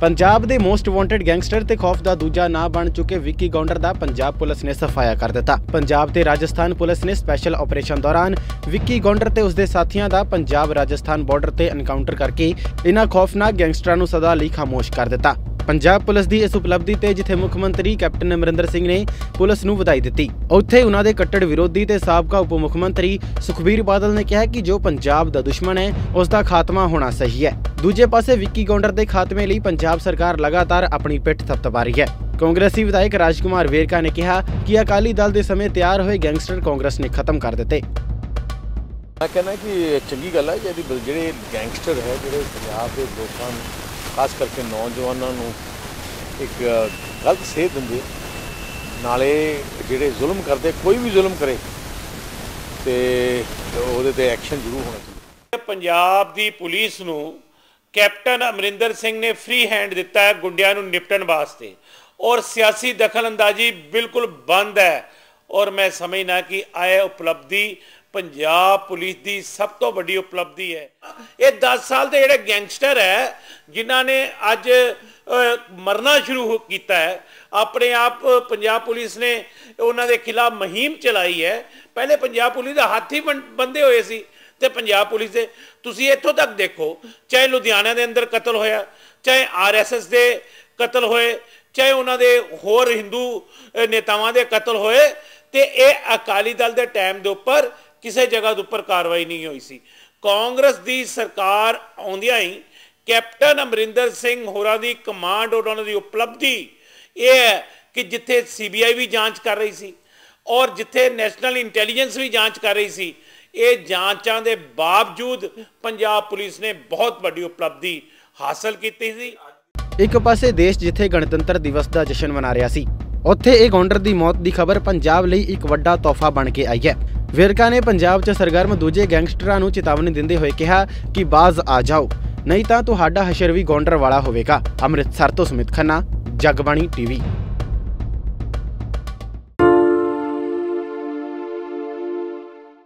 ਪੰਜਾਬ ਦੇ most wanted gangster ਤੇ ਖੌਫ ਦਾ ਦੂਜਾ ਨਾਂ ਬਣ ਚੁੱਕੇ ਵਿੱਕੀ ਗੌਂਡਰ ਦਾ ਪੰਜਾਬ ਪੁਲਿਸ ਨੇ ਸਫਾਇਆ ਕਰ ਦਿੱਤਾ। ਪੰਜਾਬ ਤੇ ਰਾਜਸਥਾਨ ਪੁਲਿਸ ਨੇ ਸਪੈਸ਼ਲ ਆਪਰੇਸ਼ਨ ਦੌਰਾਨ ਵਿੱਕੀ ਗੌਂਡਰ ਤੇ ਉਸਦੇ ਸਾਥੀਆਂ ਦਾ ਪੰਜਾਬ ਰਾਜਸਥਾਨ ਬਾਰਡਰ ਤੇ ਐਨਕਾਊਂਟਰ ਕਰਕੇ ਇਨ੍ਹਾਂ ਖੌਫਨਾਕ ਗੈਂਗਸਟਰਾਂ ਨੂੰ ਸਦਾ ਲਈ ਖਾਮੋਸ਼ ਕਰ ਦਿੱਤਾ। ਪੰਜਾਬ ਪੁਲਿਸ ਦੀ ਇਸ ਉਪਲਬਧੀ ਤੇ ਜਿੱਥੇ ਮੁੱਖ ਮੰਤਰੀ ਕੈਪਟਨ ਅਮਰਿੰਦਰ ਸਿੰਘ ਨੇ ਪੁਲਿਸ ਨੂੰ ਵਧਾਈ ਦਿੱਤੀ, ਉੱਥੇ ਉਹਨਾਂ ਦੇ ਕੱਟੜ ਵਿਰੋਧੀ ਤੇ ਸਾਬਕਾ ਉਪ ਮੁੱਖ ਮੰਤਰੀ ਸੁਖਬੀਰ ਬਾਦਲ ਨੇ ਕਿਹਾ ਕਿ ਜੋ ਪੰਜਾਬ ਦਾ ਦੁਸ਼ਮਣ ਹੈ ਉਸ ਦਾ ਖਾਤਮਾ ਹੋਣਾ ਸਹੀ ਹੈ। ਦੂਜੇ ਪਾਸੇ ਵਿੱਕੀ ਗੌਂਡਰ ਦੇ ਖਾਤਮੇ ਲਈ ਪੰਜਾਬ ਸਰਕਾਰ ਲਗਾਤਾਰ ਆਪਣੀ ਪਿੱਠ ਥਪਥਪਾ ਰਹੀ ਹੈ। ਕਾਂਗਰਸੀ ਵਿਧਾਇਕ ਰਾਜਕੁਮਾਰ ਵੇਰਕਾ ਨੇ ਕਿਹਾ ਕਿ ਅਕਾਲੀ ਦਲ ਦੇ ਸਮੇਂ ਤਿਆਰ ਹੋਏ ਗੈਂਗਸਟਰ ਕਾਂਗਰਸ ਨੇ ਖਤਮ ਕਰ ਦਿੱਤੇ। ਮੈਂ ਕਹਿੰਦਾ ਕਿ ਇਹ ਚੰਗੀ ਗੱਲ ਹੈ ਬ- ਜਿਹੜੇ ਗੈਂਗਸਟਰ ਹੈ ਜਿਹੜੇ ਪੰਜਾਬ ਦੇ ਲੋਕਾਂ ਨੂੰ ਖਾਸ ਕਰਕੇ ਨੌਜਵਾਨਾਂ ਨੂੰ ਇੱਕ ਗਲਤ ਸੇਧ ਦਿੰਦੇ ਨਾਲੇ ਜਿਹੜੇ ਜ਼ੁਲਮ ਕਰਦੇ ਕੋਈ ਵੀ ਜ਼ੁਲਮ ਕਰੇ ਤੇ ਉਹਦੇ ਤੇ ਐਕਸ਼ਨ ਜ਼ਰੂਰ ਹੋਣਾ ਚਾਹੀਦਾ। ਪੰਜਾਬ ਦੀ ਪੁਲਿਸ ਨੂੰ ਕੈਪਟਨ ਅਮਰਿੰਦਰ ਸਿੰਘ ਨੇ ਫ੍ਰੀ ਹੈਂਡ ਦਿੱਤਾ ਹੈ ਗੁੰਡਿਆਂ ਨੂੰ ਨਿਪਟਣ ਵਾਸਤੇ। ਔਰ ਸਿਆਸੀ ਦਖਲਅੰਦਾਜ਼ੀ ਬਿਲਕੁਲ ਬੰਦ ਹੈ। ਔਰ ਮੈਂ ਸਮਝਣਾ ਕਿ ਆਏ ਉਪਲਬਧੀ ਪੰਜਾਬ ਪੁਲਿਸ ਦੀ ਸਭ ਤੋਂ ਵੱਡੀ ਉਪਲਬਧੀ ਹੈ। ਇਹ 10 ਸਾਲ ਦੇ ਜਿਹੜੇ ਗੈਂਗਸਟਰ ਹੈ, ਜਿਨ੍ਹਾਂ ਨੇ ਅੱਜ ਮਰਨਾ ਸ਼ੁਰੂ ਕੀਤਾ ਹੈ, ਆਪਣੇ ਆਪ ਪੰਜਾਬ ਪੁਲਿਸ ਨੇ ਉਹਨਾਂ ਦੇ ਖਿਲਾਫ ਮੁਹਿੰਮ ਚਲਾਈ ਹੈ। ਪਹਿਲੇ ਪੰਜਾਬ ਪੁਲਿਸ ਦਾ ਹੱਥ ਹੀ ਬੰ- ਬੰਦੇ ਹੋਏ ਸੀ। ਤੇ ਪੰਜਾਬ ਪੁਲਿਸ ਦੇ। ਤੁਸੀਂ ਇੱਥੋਂ ਤੱਕ ਦੇਖੋ, ਚਾਹੇ ਲੁਧਿਆਣਾ ਦੇ ਅੰਦਰ ਕਤਲ ਹੋਇਆ, ਚਾਹੇ ਆਰਐਸਐਸ ਦੇ ਕਤਲ ਹੋਏ, ਚਾਹੇ ਉਹਨਾਂ ਦੇ ਹੋਰ ਹਿੰਦੂ ਨੇਤਾਵਾਂ ਦੇ ਕਤਲ ਹੋਏ, ਤੇ ਇਹ ਅਕਾਲੀ ਦਲ ਦੇ ਟਾਈਮ ਦੇ ਉੱਪਰ ਕਿਸੇ ਜਗ੍ਹਾ ਦੇ ਉੱਪਰ ਕਾਰਵਾਈ ਨਹੀਂ ਹੋਈ ਸੀ। ਕਾਂਗਰਸ ਦੀ ਸਰਕਾਰ ਆਉਂਦਿਆਂ ਹੀ ਕੈਪਟਨ ਅਮਰਿੰਦਰ ਸਿੰਘ ਹੋਰਾਂ ਦੀ ਕਮਾਂਡ ਔਰ ਉਹਨਾਂ ਦੀ ਉਪਲਬਧੀ, ਇਹ ਹੈ ਕਿ ਜਿੱਥੇ ਸੀਬੀਆਈ ਵੀ ਜਾਂਚ ਕਰ ਰਹੀ ਸੀ, ਔਰ ਜਿੱਥੇ ਨੈਸ਼ਨਲ ਇੰਟੈਲੀਜੈਂਸ ਵੀ ਜਾਂਚ ਕਰ ਰਹੀ ਸੀ ਇਹ ਜਾਂਚਾਂ ਦੇ ਬਾਵਜੂਦ ਪੰਜਾਬ ਪੁਲਿਸ ਨੇ ਬਹੁਤ ਵੱਡੀ ਉਪਲਬਧੀ ਹਾਸਲ ਕੀਤੀ ਸੀ। ਇੱਕ ਪਾਸੇ ਦੇਸ਼ ਜਿੱਥੇ ਗਣਤੰਤਰ ਦਿਵਸ ਦਾ ਜਸ਼ਨ ਮਨਾ ਰਿਹਾ ਸੀ, ਉੱਥੇ ਇਹ ਗੌਂਡਰ ਦੀ ਮੌਤ ਦੀ ਖਬਰ ਪੰਜਾਬ ਲਈ ਇੱਕ ਵੱਡਾ ਤੋਹਫਾ ਬਣ ਕੇ ਆਈ ਹੈ। ਵਿਰਕਾ ਨੇ ਪੰਜਾਬ 'ਚ ਸਰਗਰਮ ਦੂਜੇ ਗੈਂਗਸਟਰਾਂ ਨੂੰ ਚੇਤਾਵਨੀ ਦਿੰਦੇ ਹੋਏ ਕਿਹਾ ਕਿ ਬਾਜ਼ ਆ ਜਾਓ, ਨਹੀਂ ਤਾਂ ਤੁਹਾਡਾ ਹਸ਼ਰ ਵੀ ਗੌਂਡਰ ਵਾਲਾ ਹੋਵੇਗਾ। ਅੰਮ੍ਰਿਤਸਰ ਤੋਂ ਸੁਮਿਤ ਖੰਨਾ, ਜਗਬਾਣੀ ਟੀਵੀ।